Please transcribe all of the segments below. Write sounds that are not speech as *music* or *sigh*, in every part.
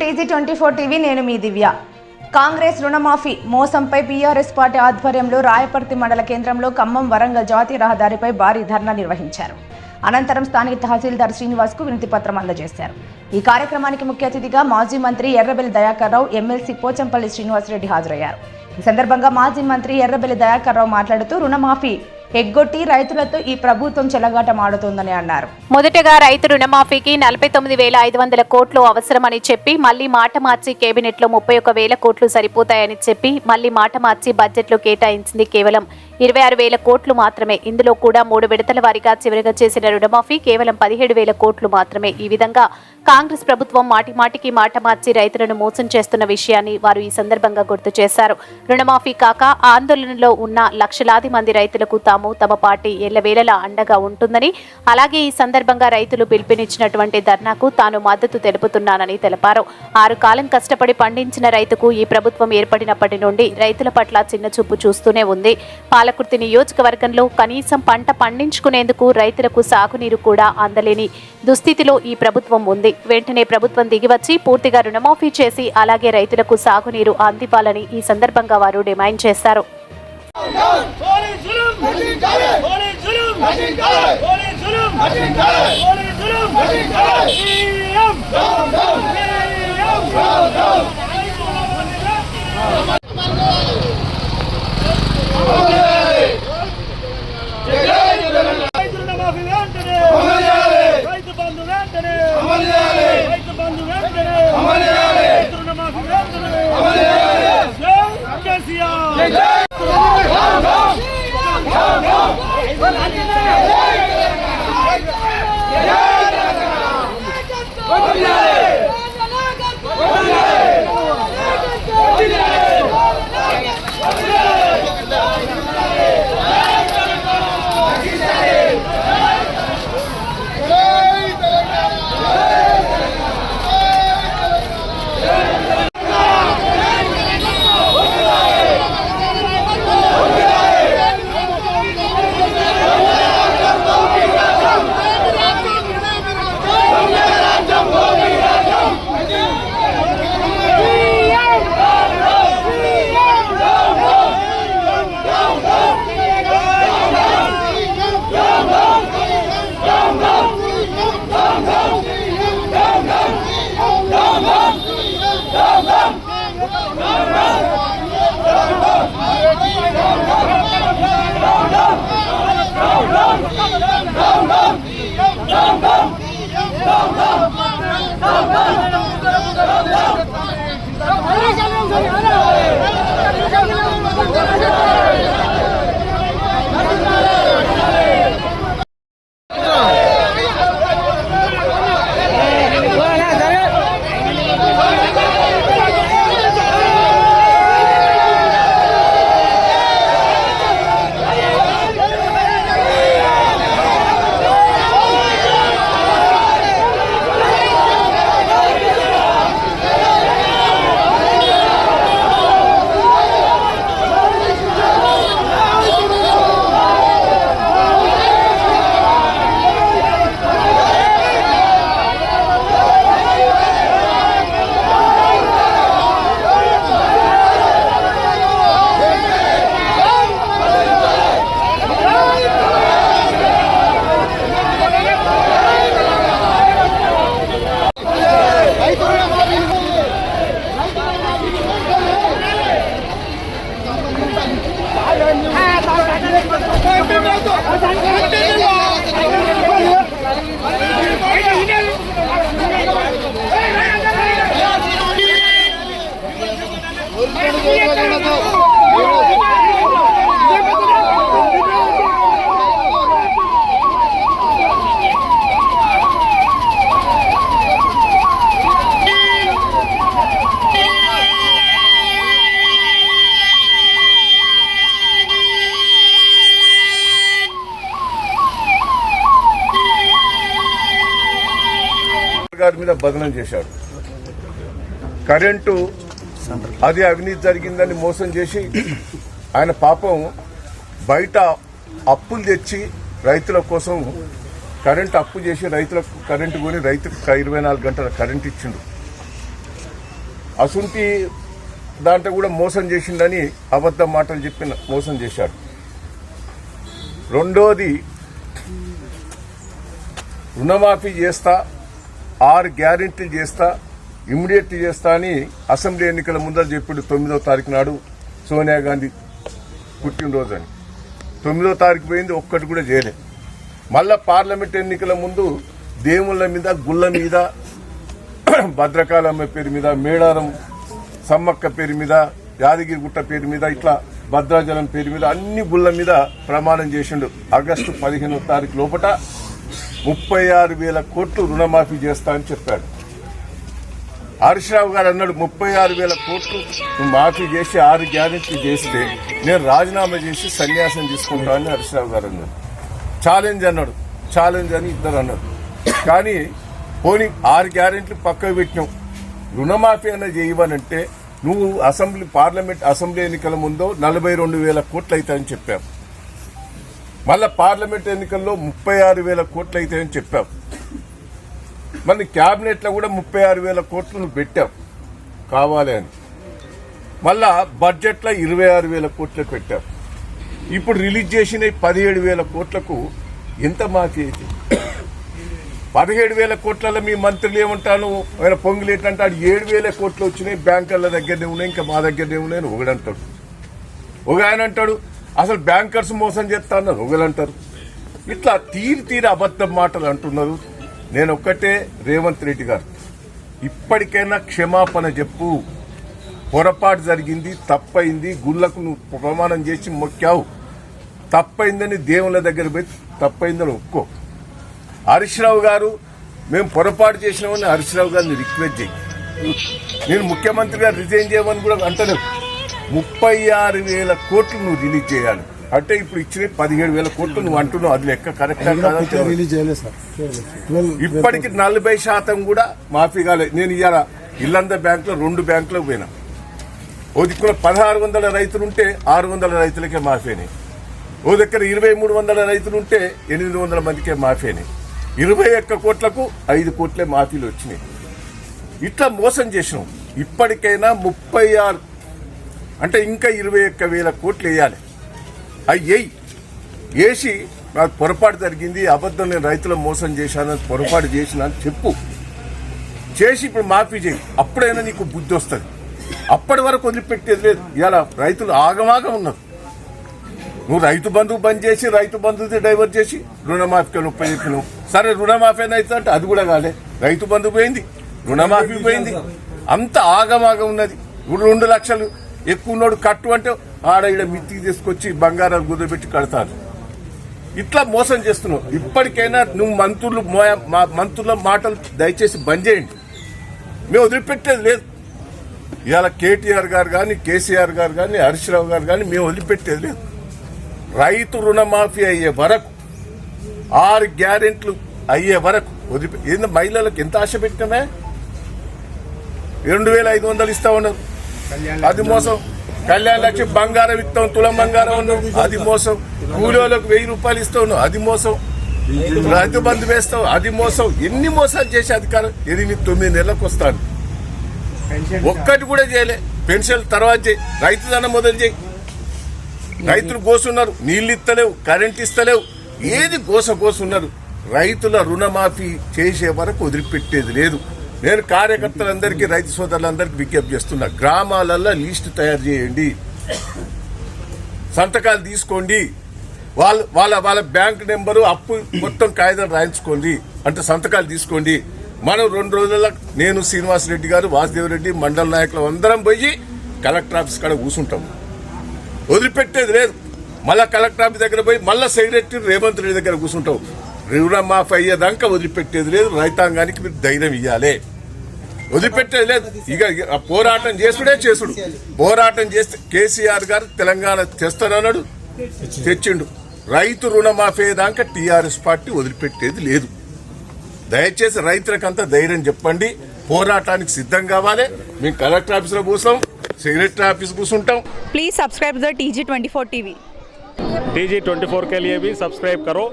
TG twenty four TV నేను మీ దివ్య. కాంగ్రెస్ రుణమాఫీ మోసంపై PRS party ఆధ్వర్యంలో రాయపర్తి మండల కేంద్రంలో ఖమ్మం వరంగల్ జాతీయ రహదారిపై భారీ ధర్నా నిర్వహించారు. అనంతరం స్థానిక తహసీల్దార్ శ్రీనివాస్కు వినతి పత్రం అందజేశారు. ఈ కార్యక్రమానికి ముఖ్య అతిథిగా మాజీ మంత్రి ఎర్రబెల్లి దయాకర్ రావు ఎమ్మెల్సీ పోచంపల్లి శ్రీనివాసరెడ్డి హాజరయ్యారు. ఈ సందర్భంగా మాజీ మంత్రి ఎర్రబెల్లి దయాకర్ రావు మాట్లాడుతూ రుణమాఫీ ఎగ్గొట్టి రైతులతో ఈ ప్రభుత్వం చెలగాటమాడుతోందని అన్నారు. మొదటగా రైతు రుణమాఫీకి నలభై తొమ్మిది వేల ఐదు వందల కోట్లు అవసరమని చెప్పి మళ్ళీ మాట మార్చి కేబినెట్లో ముప్పై ఒక వేల కోట్లు సరిపోతాయని చెప్పి మళ్ళీ మాట మార్చి బడ్జెట్లో కేటాయించింది కేవలం ఇరవై ఆరు వేల కోట్లు మాత్రమే. ఇందులో కూడా మూడు విడతల వారీగా చివరిగా చేసిన రుణమాఫీ కేవలం పదిహేడు వేల కోట్లు మాత్రమే. ఈ విధంగా కాంగ్రెస్ ప్రభుత్వం మాటిమాటికి మాట మార్చి రైతులను మోసం చేస్తున్న విషయాన్ని వారు ఈ సందర్భంగా గుర్తు చేశారు. రుణమాఫీ కాక ఆందోళనలో ఉన్న లక్షలాది మంది రైతులకు తాము తమ పార్టీ ఎల్లవేళలా అండగా ఉంటుందని అలాగే ఈ సందర్భంగా రైతులు పిలుపునిచ్చినటువంటి ధర్నాకు తాను మద్దతు తెలుపుతున్నానని తెలిపారు. ఆరు కాలం కష్టపడి పండించిన రైతుకు ఈ ప్రభుత్వం ఏర్పడినప్పటి నుండి రైతుల పట్ల చిన్న చూపు చూస్తూనే ఉంది. పాలకుర్తి నియోజకవర్గంలో కనీసం పంట పండించుకునేందుకు రైతులకు సాగునీరు కూడా అందలేని దుస్థితిలో ఈ ప్రభుత్వం ఉంది వెంటనే ప్రభుత్వం దిగివచ్చి పూర్తిగా రుణమాఫీ చేసి అలాగే రైతులకు సాగునీరు అందివ్వాలని ఈ సందర్భంగా వారు డిమాండ్ చేశారు Go, go, go, Zulum! Holy Zulum! CM! CM! రైతు రుణమాఫీ వెంటనే! రైతు వెంటనే! రైతు బంధు వెంటనే! రైతు రుణమాఫీ వెంటనే! జై కేసీఆర్! Go, go! గారి మీద బదనం చేశాడు. కరెంటు అది అవినీతి జరిగిందని మోసం చేసి ఆయన పాపం బయట అప్పులు తెచ్చి రైతుల కోసం కరెంట్ అప్పు చేసి రైతులకు కరెంటు కొని రైతుకు ఇరవై నాలుగు గంటల కరెంట్ ఇచ్చిండు. అసుంటి దాంట్లో కూడా మోసం చేసిండని అబద్ధ మాటలు చెప్పిన మోసం చేశాడు. రెండోది రుణమాఫీ చేస్తా ఆరు గ్యారెంటీలు చేస్తా ఇమ్మీడియట్ చేస్తా అని అసెంబ్లీ ఎన్నికల ముందర చెప్పిండు తొమ్మిదో తారీఖు నాడు సోనియా గాంధీ పుట్టినరోజు అని. తొమ్మిదో తారీఖు పోయింది ఒక్కటి కూడా చేయలే. మళ్ళా పార్లమెంట్ ఎన్నికల ముందు దేవుళ్ళ మీద గుళ్ళ మీద *coughs* భద్రకాళమ్మ పేరు మీద మేడారం సమ్మక్క పేరు మీద యాదగిరిగుట్ట పేరు మీద ఇట్లా భద్రాచలం పేరు మీద అన్ని గుళ్ళ మీద ప్రమాణం చేసిండు. ఆగస్టు పదిహేనో తారీఖు లోపట ముప్పై ఆరు వేల కోట్లు రుణమాఫీ చేస్తా అని చెప్పాడు. హరీష్ రావు గారు అన్నాడు ముప్పై ఆరు వేల కోట్లు మాఫీ చేసి ఆరు గ్యారెంటీ చేస్తే నేను రాజీనామా చేసి సన్యాసం తీసుకుంటానని హరీష్ రావు గారు అన్నాడు ఛాలెంజ్ అన్నాడు ఛాలెంజ్ అని ఇద్దరు అన్నారు. కానీ పోనీ ఆరు గ్యారెంట్లు పక్కకు పెట్టినాం రుణమాఫీ అన్న చేయవనంటే నువ్వు అసెంబ్లీ పార్లమెంట్ అసెంబ్లీ ఎన్నికల ముందు నలభై రెండు వేల కోట్లు అవుతాయని చెప్పావు. మళ్ళీ పార్లమెంట్ ఎన్నికల్లో ముప్పై ఆరు వేల కోట్లు అవుతాయని చెప్పావు మళ్ళీ క్యాబినెట్లో కూడా ముప్పై ఆరు వేల కోట్లు నువ్వు పెట్టావు కావాలి అని. మళ్ళా బడ్జెట్లో ఇరవై ఆరు వేల కోట్లు పెట్టావు ఇప్పుడు రిలీజ్ చేసిన పదిహేడు వేల కోట్లకు ఎంత మాఫీ అయితే? పదిహేడు వేల కోట్లలో మీ మంత్రులు ఏమంటాను ఆయన పొంగులేట్ ఏడు వేల కోట్లు వచ్చినాయి బ్యాంకర్ల దగ్గరనే ఉన్నాయి ఇంకా మా దగ్గరనే ఉన్నాయని ఒకడంటాడు ఒక ఆయన అంటాడు అసలు బ్యాంకర్స్ మోసం చేస్తా అన్నారు ఒకలంటారు ఇట్లా తీరు తీరి అబద్ధం మాటలు అంటున్నారు. నేను ఒక్కటే రేవంత్ రెడ్డి గారు. ఇప్పటికైనా క్షమాపణ చెప్పు. పొరపాటు జరిగింది తప్పైంది గుళ్ళకు నువ్వు ప్రమాణం చేసి మొక్కావు. తప్పైందని దేవుళ్ళ దగ్గర పోయి తప్పైందని ఒప్పుకో. హరీష్రావు గారు మేము పొరపాటు చేసినామని హరీష్రావు గారిని రిక్వెస్ట్ చేయి. నేను ముఖ్యమంత్రి గారు రిజైన్ చేయమని కూడా అంటలేదు. ముప్పై ఆరు వేల కోట్లు నువ్వు రిలీజ్ చేయాలి. అంటే ఇప్పుడు ఇచ్చిన పదిహేడు వేల కోట్లు నువ్వు అంటున్నావు. అది లెక్క కరెక్టా కాదా తెలియదు. రిలీజ్ చేయలేదు సార్. ట్వెల్వ్ ఇప్పటికి నలభై శాతం కూడా మాఫీ కాలేదు. నేను ఇవాళ ఇల్లంద బ్యాంకులో రెండు బ్యాంకులకు పోయినా. ఓ దిక్కున పదహారు వందల రైతులు ఉంటే ఆరు వందల రైతులకే మాఫీ అయినాయి. ఓ దగ్గర ఇరవై మూడు వందల రైతులు ఉంటే ఎనిమిది వందల మందికే మాఫీ అయినాయి. ఇరవై ఒక్క కోట్లకు ఐదు కోట్లే మాఫీలు వచ్చినాయి. ఇట్లా మోసం చేసినాం. ఇప్పటికైనా ముప్పై ఆరు అంటే ఇంకా ఇరవై ఒక్క వేల కోట్లు వేయాలి. అవి వేయి వేసి నాకు పొరపాటు జరిగింది అబద్ధం నేను రైతులను మోసం చేశాను పొరపాటు చేసిన అని చెప్పు. చేసి ఇప్పుడు మాఫీ చేయి. అప్పుడైనా నీకు బుద్ధి వస్తుంది. అప్పటి వరకు వదిలిపెట్టేది లేదు. ఇలా రైతులు ఆగమాగం ఉన్నారు. నువ్వు రైతు బంధువు బంద్ చేసి రైతు బంధువుది డైవర్ట్ చేసి రుణమాఫీకి ముప్పై చెప్పినావు సరే రుణమాఫీ అయితే అంటే అది కూడా కాలే రైతు బంధు పోయింది రుణమాఫీ పోయింది. అంత ఆగమాగం ఉన్నది. ఇప్పుడు రెండు లక్షలు ఎక్కువ ఉన్నోడు కట్టు అంటే ఆడ ఈడ మిత్తికి తీసుకొచ్చి బంగారం కుదిరిపెట్టి కడతారు. ఇట్లా మోసం చేస్తున్నావు. ఇప్పటికైనా నువ్వు మంత్రులు మా మంత్రుల మాటలు దయచేసి బంద్ చేయండి. మేము వదిలిపెట్టేది లేదు. ఇవాళ కేటీఆర్ గారు కానీ కేసీఆర్ గారు కానీ హరీష్ రావు గారు కానీ మేము వదిలిపెట్టేది లేదు. రైతు రుణమాఫీ అయ్యే వరకు ఆరు గ్యారెంట్లు అయ్యే వరకు వదిలిపె ఏంది మహిళలకు ఎంత ఆశ పెట్టినామే? రెండు వేల ఐదు వందలు ఇస్తా ఉన్నారు. అది మోసం. కళ్యాణ లక్ష్మి బంగారం ఇస్తాం తులం బంగారం ఉన్నాం అది మోసం. కూలీలకు వెయ్యి రూపాయలు ఇస్తాను. అది మోసం. రైతు బంధు వేస్తాం అది మోసం. ఎన్ని మోసాలు చేసే అధికారం? ఎనిమిది తొమ్మిది నెలలకు వస్తాను. ఒక్కటి కూడా చేయలే. పెన్షన్ తర్వాత చేయి. రైతు ధనం మొదలు చేయి. రైతులు కోసున్నారు. నీళ్ళు ఇస్తలేవు. కరెంట్ ఇస్తలేవు. ఏది కోస కోసున్నారు? రైతుల రుణమాఫీ చేసే వరకు వదిలిపెట్టేది లేదు. నేను కార్యకర్తలందరికీ రైతు సోదరులందరికీ విజ్ఞప్తి చేస్తున్నా గ్రామాలలో లిస్టు తయారు చేయండి. సంతకాలు తీసుకోండి. వాళ్ళ వాళ్ళ వాళ్ళ బ్యాంక్ నెంబరు అప్పు మొత్తం కాగితం రాయించుకోండి. అంటే సంతకాలు తీసుకోండి. మనం రెండు రోజుల నేను శ్రీనివాస్ రెడ్డి గారు వాసుదేవరెడ్డి మండల నాయకులు అందరం పోయి కలెక్టర్ ఆఫీస్ కాడ కూర్చుంటాం వదిలిపెట్టేది లేదు. మళ్ళీ కలెక్టర్ ఆఫీస్ దగ్గర పోయి మళ్ళీ సెక్రటరీ రేవంత్ రెడ్డి దగ్గర కూర్చుంటాం రుణమాఫీ అయ్యేదాకా వదిలిపెట్టేది లేదు రైతాంగానికి మీరు ధైర్యం ఇవ్వాలి వదిలిపెట్టేది లేదు ఇక ఇక ఆ పోరాటం చేసుడే చేసుడు పోరాటం చేస్తే కేసీఆర్ గారు తెలంగాణ తెస్తానన్నాడు తెచ్చిండు రైతు రుణమాఫీ దాకా టీఆర్ఎస్ పార్టీ వదిలిపెట్టేది లేదు దయచేసి రైతులకంతా ధైర్యం చెప్పండి పోరాటానికి సిద్ధం కావాలి మేము కలెక్టర్ ఆఫీస్ లో కూర్చుంటాం సెక్రటరీ ఆఫీస్ కూర్చుంటాం Please subscribe the TG24 TV. T G twenty four के लिए भी सब्सक्राइब करो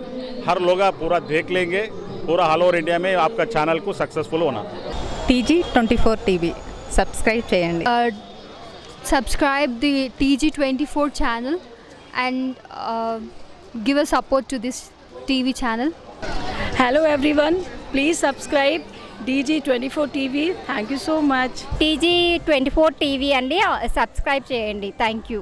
हर लोग आप पूरा देख लेंगे पूरा ऑल ओवर इंडिया में आपका चैनल को सक्सेसफुल होना TG24 TV. సబ్స్క్రైబ్ చేయండి uh, subscribe the TG24 channel and uh, give a support to this TV channel. Hello everyone, please subscribe DG24 TV. Thank you so much. TG twenty four TV అండి subscribe చేయండి thank you